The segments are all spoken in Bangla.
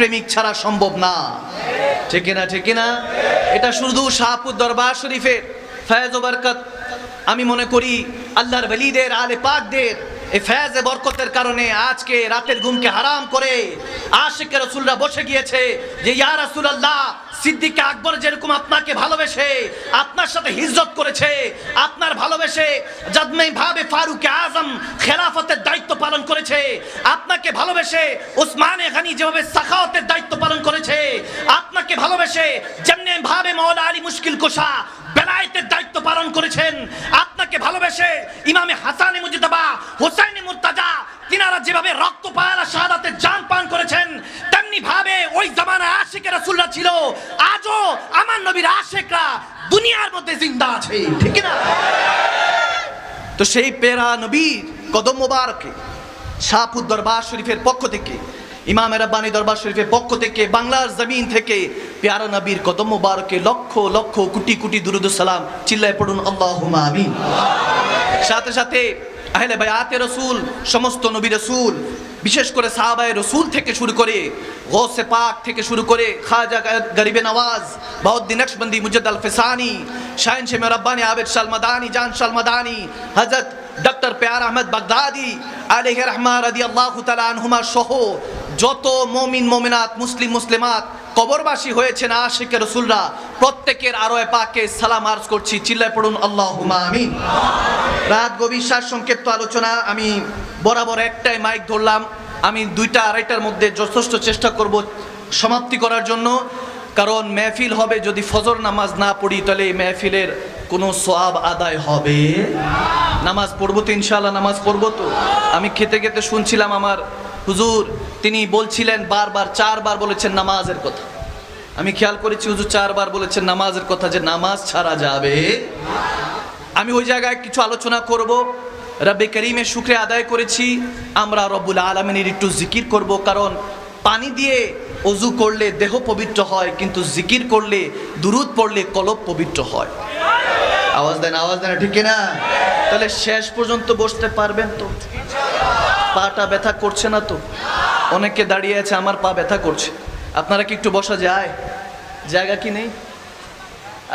প্রেমিক ছাড়া সম্ভব না। ঠিক না ঠিক না এটা শুধু শাহপুর দরবার শরীফের ফয়েজ বরকত। আমি মনে করি আল্লাহর বলিদের আলে পাকদের এই ফেজে বরকতের কারণে আজকে রাতের ঘুমকে হারাম করে আশিকে রসুলরা বসে গিয়েছে যে, ইয়া রাসূলুল্লাহ, সিদ্দিক আকবর যেরকম আপনাকে ভালোবেসে, আপনার সাথে হিজরত করেছে, আপনার ভালোবেসে যদমে ভাবে ফারুক আজম খেলাফতের দায়িত্ব পালন করেছে। আপনাকে ভালোবেসে ওসমানে গানি যেভাবে সাখাওয়াতের দায়িত্ব পালন করেছে, আপনাকে ভালোবেসে যেমনি ভাবে মৌলা আলী মুশকিল কোষা বেলায়েতের দায়িত্ব পালন করেছেন, আপনাকে ভালোবেসে ইমামে হাসানে মুজিদাবা হোসাইনে মুর্তাজা, তিনারা যেভাবে রক্ত পায়ালা শাহাদাতের জান পান করেছেন, তেমনি ভাবে ওই জামানায় আশিকের রাসূলরা ছিল, আজও আমার নবীর আশিকরা দুনিয়ার মধ্যে জিন্দা আছে, ঠিক না তো সেই পেরা নবীর কদম মোবারকে শাহপুর দরবার শরীফের পক্ষ থেকে, ইমাম রাব্বানি দরবার শরীফের পক্ষ থেকে, বাংলার জমিন থেকে পেয়ারা নবীর কদম মোবারকে লক্ষ লক্ষ কোটি কোটি দুরুদ সালাম চিল্লায় পড়ুন, আল্লাহুম্মা আমিন। সাথে সাথে আহলে বায়াতে রসুল, সমস্ত নবী রসুল, বিশেষ করে সাহাবায়ে রসুল থেকে শুরু করে গৌসে পাক থেকে শুরু করে, খাজা গরিবে নওয়াজ, বাউদ্দিন নকশবন্দি মুজদ্দ আল ফেসানি, শাহিন শেম রব্বানি, আবেদ শালমাদানি জান শালমাদানি হযরত ডক্টর পেয়ার আহমেদ বাগদাদি, আলাইহি রহমা রাদিয়াল্লাহু তাআলা আনহুমা সহ যত মমিন, মমিনাত, মুসলিম, মুসলিমাত কবরবাসী হয়েছেন আশিকে রসুলরা, প্রত্যেকের আরও পাকে সালাম আর্জ করছি। চিল্লায় পড়ুন, আল্লাহুম্মা আমিন। রাত গভীর সংক্ষিপ্ত আলোচনা, আমি বরাবর একটাই মাইক ধরলাম। আমি দুইটা আড়াইটার মধ্যে যথেষ্ট চেষ্টা করব সমাপ্তি করার জন্য। কারণ মেহফিল হবে যদি ফজর নামাজ না পড়ি, তাহলে এই মেহফিলের কোনো সোয়াব আদায় হবে? নামাজ পড়ব তো ইনশাআল্লাহ, নামাজ পড়ব তো। আমি খেতে খেতে শুনছিলাম আমার হুজুর, তিনি বলছিলেন বারবার, চারবার বলেছেন নামাজের কথা। আমি খেয়াল করেছি হুজুর, চারবার বলেছেন নামাজের কথা যে নামাজ ছাড়া যাবে। আমি ওই জায়গায় কিছু আলোচনা করব। রব্বে করিমের শুক্রে আদায় করেছি। আমরা রব্বুল আলমিনের একটু জিকির করব, কারণ পানি দিয়ে অজু করলে দেহ পবিত্র হয়, কিন্তু জিকির করলে, দুরুদ পড়লে কলব পবিত্র হয়। আওয়াজ দেন আওয়াজ দেন, ঠিক না তাহলে শেষ পর্যন্ত বসতে পারবেন তো? পাটা ব্যথা করছে না তো? অনেকে দাঁড়িয়ে আছে, আমার পা ব্যথা করছে। আপনারা কি একটু বসা যায়? জায়গা কি নেই?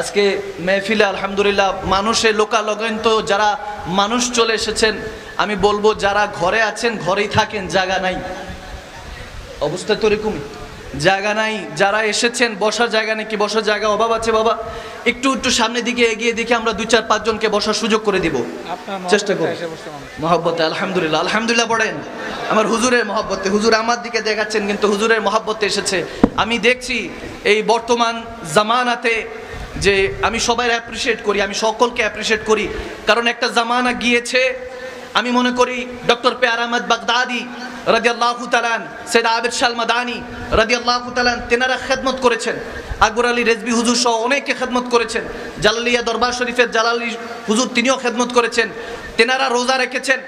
আজকে মেহফিলে, আলহামদুলিল্লাহ মানুষের লোকালগন তো যারা মানুষ চলে এসেছেন, আমি বলব যারা ঘরে আছেন, ঘরেই থাকেন, জায়গা নাই। অবস্থা তো এরকমই। জায়গা নাই যারা এসেছেন বসার জায়গা নেই কি? বসার জায়গা অভাব আছে বাবা? একটু একটু সামনের দিকে এগিয়ে দেখে আমরা দুই চার পাঁচজনকে বসার সুযোগ করে দিব। চেষ্টা করব মহব্বতে আলহামদুলিল্লাহ। আলহামদুলিল্লাহ পড়েন। আমার হুজুরের মহব্বতে। হুজুর আমার দিকে দেখাচ্ছেন কিন্তু হুজুরের মহব্বতে এসেছে। আমি দেখছি এই বর্তমান জামানাতে যে আমি সবাই অ্যাপ্রিসিয়েট করি আমি সকলকে অ্যাপ্রিসিয়েট করি। কারণ একটা জামানা গিয়েছে আমি মনে করি ডক্টর পেয়ার আহমদ বাগদাদি রাদিয়াল্লাহু তালান সৈয়দ আবিদ শাল মাদানি রাদিয়াল্লাহু তালান তেনারা খেদমত করেছেন। আকবর আলী রেজবি হুজুর সহ অনেকে খেদমত করেছেন। জালালিয়া দরবার শরীফের জালালি হুজুর তিনিও খেদমত করেছেন। তেনারা রোজা রেখেছেন।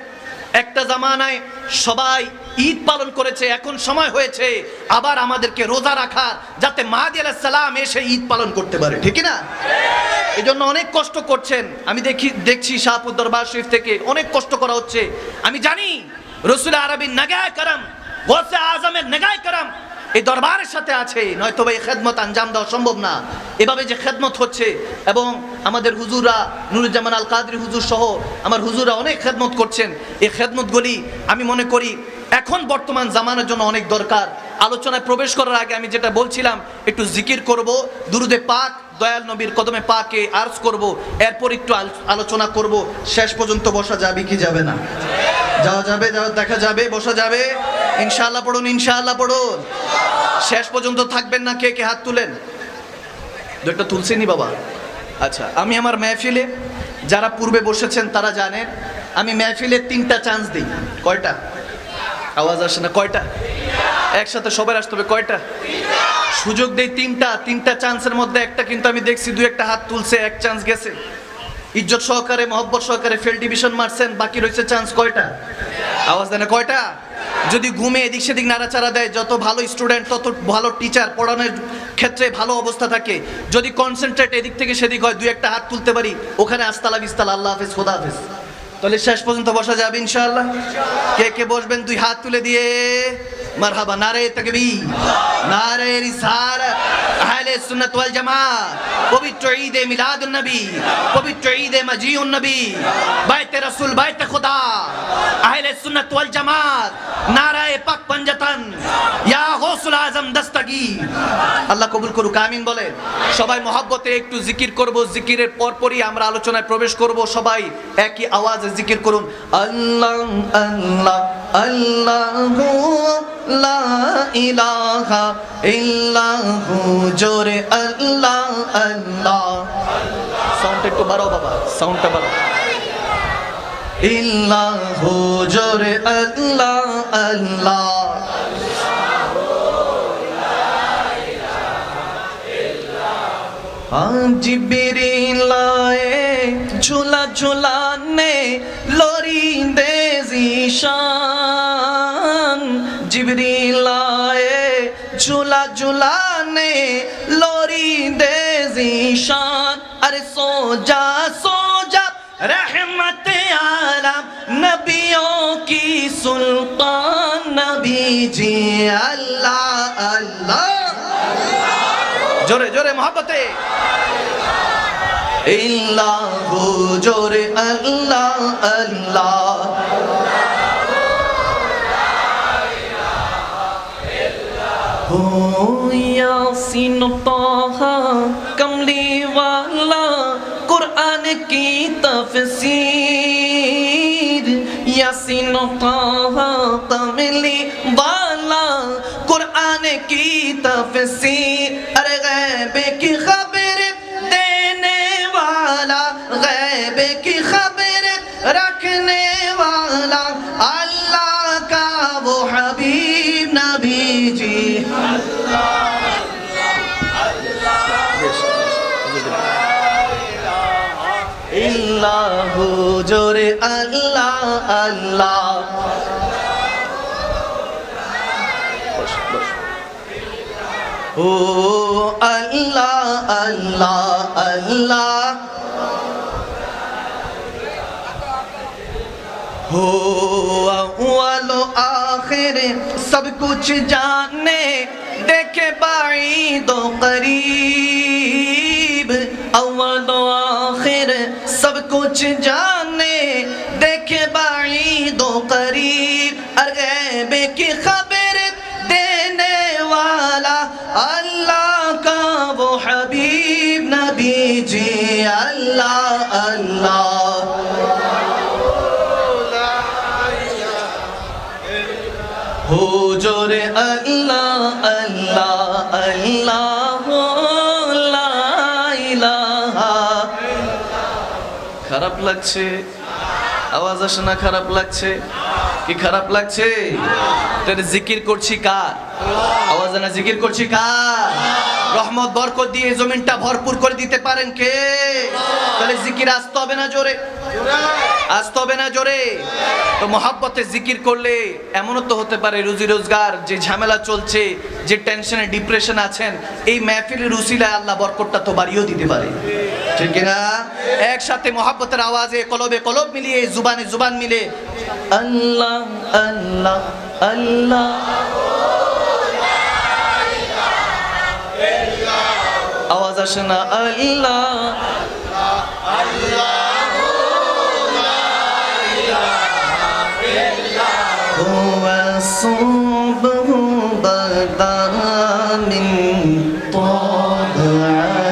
একটা জামানায় সবাই ঈদ পালন করেছে, এখন সময় হয়েছে আবার আমাদেরকে রোজা রাখা যাতে মাহাদি আলাহ সালাম এসে ঈদ পালন করতে পারে, ঠিক না এই জন্য অনেক কষ্ট করছেন। আমি দেখি, দেখছি শাহপুর দরবার শরীফ থেকে অনেক কষ্ট করা হচ্ছে। আমি জানি রসুল আরবির নাগায় কারাম, গোসে আজমের নাগায় কারাম। এই দরবারের সাথে আছে নয়তো এই খেদমত আঞ্জাম দেওয়া সম্ভব না। এভাবে যে খেদমত হচ্ছে, এবং আমাদের হুজুরা নুরুজ্জামান আল কাদরি হুজুর সহ আমার হুজুরা অনেক খেদমত করছেন। এই খেদমতগুলি আমি মনে করি, এখন বর্তমান জামানার জন্য অনেক দরকার। আলোচনায় প্রবেশ করার আগে আমি যেটা বলছিলাম, একটু জিকির করব, দুরুদে পাক, দয়াল নবীর কদমে পাকে আর্জ করব, এরপর একটু আল- আলোচনা করব, শেষ পর্যন্ত বসা যাবে কি যাবে না। যাওয়া যাবে, যাওয়া, দেখা যাবে, বসা যাবে। ইনশাআল্লাহ পড়ুন ইনশাআল্লাহ পড়ুন। শেষ পর্যন্ত থাকবেন না কে কে হাত তুলেন? দুটো তুলছেনি বাবা? আচ্ছা আমি আমার মেহফিলে, যারা পূর্বে বসেছেন তারা জানেন, আমি মেহফিলে তিনটা চান্স দিই। কয়টা? আওয়াজ আসে না, কয়টা? একসাথে সবাই আসতে হবে, কয়টা? সুযোগ দেই তিনটা তিনটা চান্সের মধ্যে একটা কিন্তু আমি দেখছি, দু একটা হাত তুলছে, এক চান্স গেছে। ইজ্জত সহকারে, মহব্বত সহকারে ফেল ডিভিশন মারছেন, বাকি রয়েছে চান্স কয়টা? আওয়াজ দেন কয়টা? যদি ঘুমে এদিক সেদিক নাড়াচাড়া দেয়, যত ভালো স্টুডেন্ট তত ভালো টিচার পড়ানোর ক্ষেত্রে ভালো অবস্থা থাকে। যদি কনসেন্ট্রেট এদিক থেকে সেদিক হয়, দুই একটা হাত তুলতে পারি, ওখানে আস্তালা বিস্তালা, আল্লাহ হাফেজ, খোদা হাফেজ। তাহলে শেষ পর্যন্ত বসা যাবে ইনশাআল্লাহ। কে কে বসবেন? দুই হাত তুলে দিয়ে। মারহাবা, নারে তাকবীর, নারে রিসালাত আহলে সুন্নাত ওয়াল জামাত, পবিত্র ঈদে মিলাদুন নবী, পবিত্র ঈদে মাজিউন নবী, বাইতে রাসূল, বাইতে খোদা। আহলে সুন্নাত ওয়াল জামাত, নারায়ে পাক পাঞ্জাতন। ইয়া গৌসুল আজম দস্তগীর আল্লাহ কবুল করুক, আমিন বলেন সবাই মহাব্বতে একটু জিকির করব, জিকিরের পরপরই আমরা আলোচনায় প্রবেশ করব। সবাই একই আওয়াজে জিকির করুন। আল্লাহ আল্লাহ, আল্লাহু লা ইলাহা ইল্লাহু, জোরে আল্লাহ আল্লাহ। সাউন্ড একটু বাড়াও বাবা সাউন্ডটা বাড়াও। ইল্লাহু, জোরে আল্লাহ আল্লাহ। जिबिरी लाए झूला झूलाने लोरी दे जीशान जिबरी लाए झूला झूलाने लोरी दे जीशान अरे सो जा सो जा रहमत आलम नबियों की सुल्तान नबी जी अल्लाह अल्लाह জোরে জোরে মহাপতে ইল্লাহু জোরে আল্লাহ আল্লাহ। ইয়াসিন কমলি কুরআন কি তাফসীর? ইয়াসিন তাহা কমলি قرآن کی تفسیر غیب کی خبر دینے والا غیب کی خبر رکھنے والا، اللہ کا وہ حبیب نبی جی۔ اللہ اللہ اللہ اللہ اللہ ও আল্লাহ আল্লাহ আল্লাহ हो अव्वल आखिर सब कुछ जाने देखे बाई दो करीब अव्वल आखिर सब कुछ जाने देखे बाई दो करीब अरगैब की হুজুরে আল্লাহ আল্লাহ আল্লাহ খারাপ লাগছে? আওয়াজ আসে না, খারাপ লাগছে? কি খারাপ লাগছে? তাহলে জিকির করছি কার? আওয়াজ না জিকির করছি কার? রহমত বরকত দিয়ে জমিনটা ভরপুর করে দিতে পারেন কে? তাহলে জিকির আসতে হবে না জোরে। আসতে হবে না জোরে। তো মহাব্বতে জিকির করলে এমনও তো হতে পারে রুজি রোজগার, যে ঝামেলা চলছে, যে টেনশনে ডিপ্রেশন আছেন, এই মেহফিলের উসিলায় আল্লাহ বরকতটা তো বাড়িয়েও দিতে পারে। ঠিক না একসাথে মহাব্বতের আওয়াজে, কলবে কলব মিলিয়ে, জুবানে জুবান মিলে, আল্লাহ আল্লাহ আল্লাহ। আওয়াজ আসে না আল্লাহ هو الصبح بدا من طبعته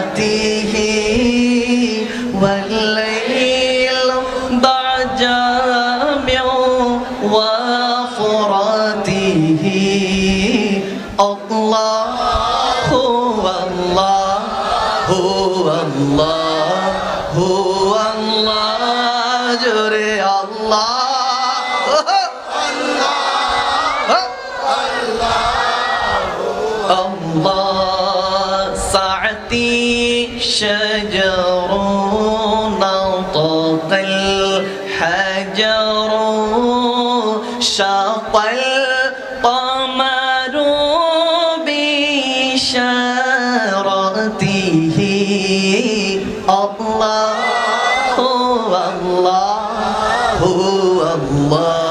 والليل بعد جامع الله الله ساعتي شجر نطق الحجر شق القمر بشارته الله Allah.